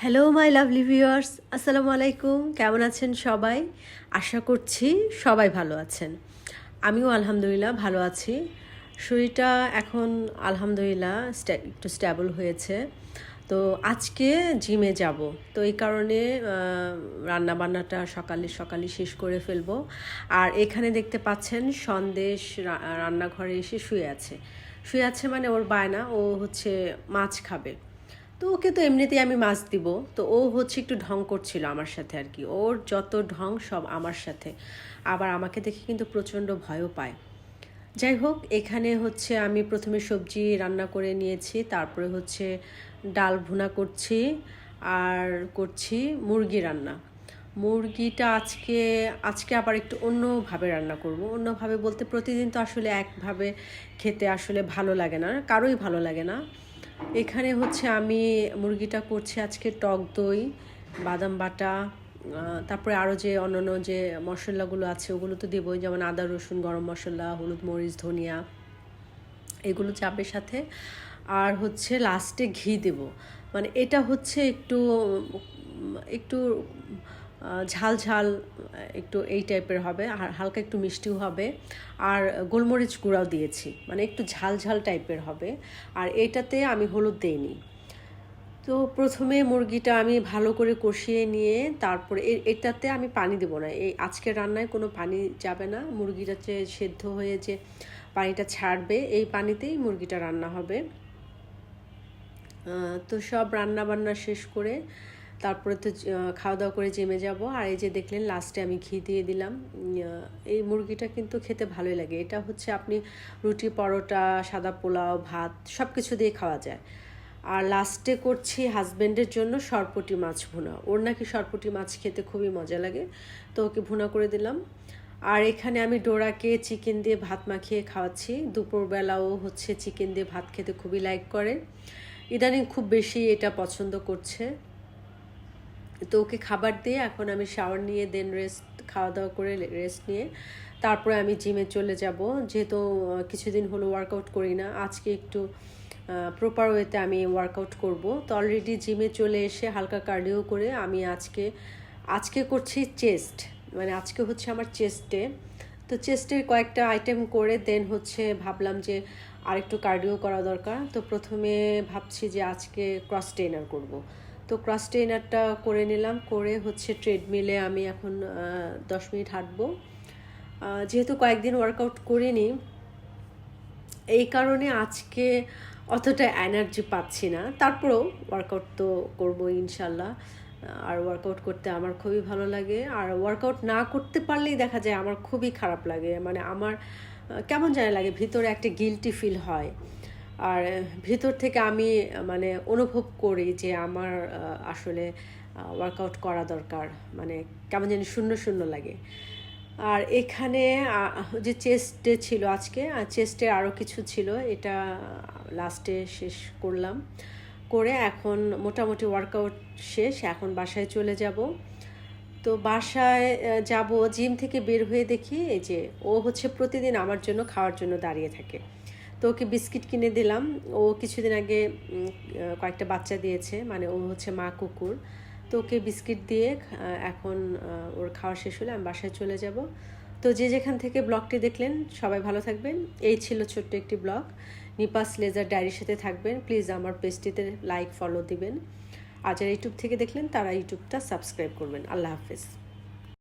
Hello my lovely viewers আসসালামু আলাইকুম কেমন আছেন সবাই? আশা করছি সবাই ভালো আছেন। আমিও আলহামদুলিল্লাহ ভালো আছি। শরীরটা এখন আলহামদুলিল্লাহ একটু স্ট্যাবল হয়েছে। তো আজকে জিমে যাব। তো এই কারণে রান্না বান্নাটা সকালে সকালে শেষ করে ফেলব। আর এখানে দেখতে পাচ্ছেন সন্দেশ রান্নাঘরে এসে শুয়ে আছে। শুয়ে আছে মানে ওর বায়না, ও হচ্ছে মাছ খাবে। তো ওকে তো এমনিতেই আমি মাছ দিব। তো ও হচ্ছে একটু ঢং করছিল আমার সাথে আর কি। ওর যত ঢং সব আমার সাথে। আবার আমাকে দেখে কিন্তু প্রচণ্ড ভয়ও পায়। যাই হোক, এখানে হচ্ছে আমি প্রথমে সবজি রান্না করে নিয়েছি, তারপরে হচ্ছে ডাল ভুনা করছি আর করছি মুরগি রান্না। মুরগিটা আজকে আজকে আবার একটু অন্যভাবে রান্না করব। অন্যভাবে বলতে প্রতিদিন তো আসলে একভাবে খেতে আসলে ভালো লাগে না, কারোই ভালো লাগে না। এখানে হচ্ছে আমি মুরগিটা করছি আজকে টক দই, বাদাম বাটা তারপরে আরও যে অন্যান্য যে মশলাগুলো আছে ওগুলো তো দেবই, যেমন আদা, রসুন, গরম মশলা, হলুদ, মরিচ, ধনিয়া, এগুলো চাপের সাথে। আর হচ্ছে লাস্টে ঘি দেব। মানে এটা হচ্ছে একটু একটু ঝাল ঝাল একটু এই টাইপের হবে, আর হালকা একটু মিষ্টিও হবে। আর গোলমরিচ গুঁড়াও দিয়েছি মানে একটু ঝাল ঝাল টাইপের হবে। আর এটাতে আমি হলুদ দেইনি। তো প্রথমে মুরগিটা আমি ভালো করে কষিয়ে নিয়ে তারপরে এটাতে আমি পানি দেবো না। এই আজকের রান্নায় কোনো পানি যাবে না, মুরগিটা যে সেদ্ধ হয়ে যে পানিটা ছাড়বে, এই পানিতেই মুরগিটা রান্না হবে। তো সব রান্না বান্না শেষ করে তারপরে তো খাওয়া দাওয়া করে জেমে যাব। আর এই যে দেখলেন লাস্টে আমি ঘি দিয়ে দিলাম। এই মুরগিটা কিন্তু খেতে ভালোই লাগে। এটা হচ্ছে আপনি রুটি, পরোটা, সাদা পোলাও, ভাত সব কিছু দিয়ে খাওয়া যায়। আর লাস্টে করছি হাজব্যান্ডের জন্য সরপটি মাছ ভুনা। ওর নাকি সরপটি মাছ খেতে খুবই মজা লাগে। তো ওকে ভুনা করে দিলাম। আর এখানে আমি ডোরাকে চিকেন দিয়ে ভাত মাখিয়ে খাওয়াচ্ছি। দুপুরবেলাও হচ্ছে চিকেন দিয়ে ভাত খেতে খুবই লাইক করে। ইদানিং খুব বেশি এটা পছন্দ করছে। তো ওকে খাবার দিয়ে এখন আমি শাওয়ার নিয়ে দেন রেস্ট খাওয়া দাওয়া করে রেস্ট নিয়ে তারপরে আমি জিমে চলে যাব। যেহেতু কিছুদিন হলো ওয়ার্কআউট করি না, আজকে একটু প্রপার ওয়েতে আমি ওয়ার্কআউট করব। তো অলরেডি জিমে চলে এসে হালকা কার্ডিও করে আমি আজকে আজকে করছি চেস্ট মানে আজকে হচ্ছে আমার চেস্টে তো চেস্টের কয়েকটা আইটেম করে দেন হচ্ছে ভাবলাম যে আরেকটু কার্ডিও করা দরকার। তো প্রথমে ভাবছি যে আজকে ক্রস ট্রেনার করব। তো ক্রস ট্রেনারটা করে নিলাম, করে হচ্ছে ট্রেডমিলে আমি এখন দশ মিনিট হাঁটবো। যেহেতু কয়েকদিন ওয়ার্কআউট করিনি, এই কারণে আজকে অতটা এনার্জি পাচ্ছি না। তারপরেও ওয়ার্কআউট তো করব ইনশাল্লাহ। আর ওয়ার্কআউট করতে আমার খুবই ভালো লাগে। আর ওয়ার্কআউট না করতে পারলেই দেখা যায় আমার খুবই খারাপ লাগে। মানে আমার কেমন জানি লাগে, ভিতরে একটা গিলটি ফিল হয়। আর ভিতর থেকে আমি মানে অনুভব করি যে আমার আসলে ওয়ার্কআউট করা দরকার। মানে কেমন জানি শূন্য শূন্য লাগে। আর এখানে যে চেস্টে ছিল আজকে আর চেস্টে আরও কিছু ছিল, এটা লাস্টে শেষ করলাম। করে এখন মোটামুটি ওয়ার্কআউট শেষ, এখন বাসায় চলে যাব। তো বাসায় যাব জিম থেকে বের হয়ে দেখি, এই যে ও হচ্ছে প্রতিদিন আমার জন্য খাওয়ার জন্য দাঁড়িয়ে থাকে। তো ওকে বিস্কিট কিনে দিলাম। ও কিছুদিন আগে কয়েকটা বাচ্চা দিয়েছে মানে ও হচ্ছে মা কুকুর। তো ওকে বিস্কিট দিয়ে এখন ওর খাওয়া শেষ হলে আমি বাসায় চলে যাব। তো যে যেখান থেকে ব্লগটি দেখলেন, সবাই ভালো থাকবেন। এই ছিল ছোট্ট একটি ব্লগ। নিপাস লেজার ডায়েরির সাথে থাকবেন। প্লিজ আমার পেজটিতে লাইক, ফলো দিবেন। আর যারা ইউটিউব থেকে দেখলেন, তারা ইউটিউবটা সাবস্ক্রাইব করবেন। আল্লাহ হাফেজ।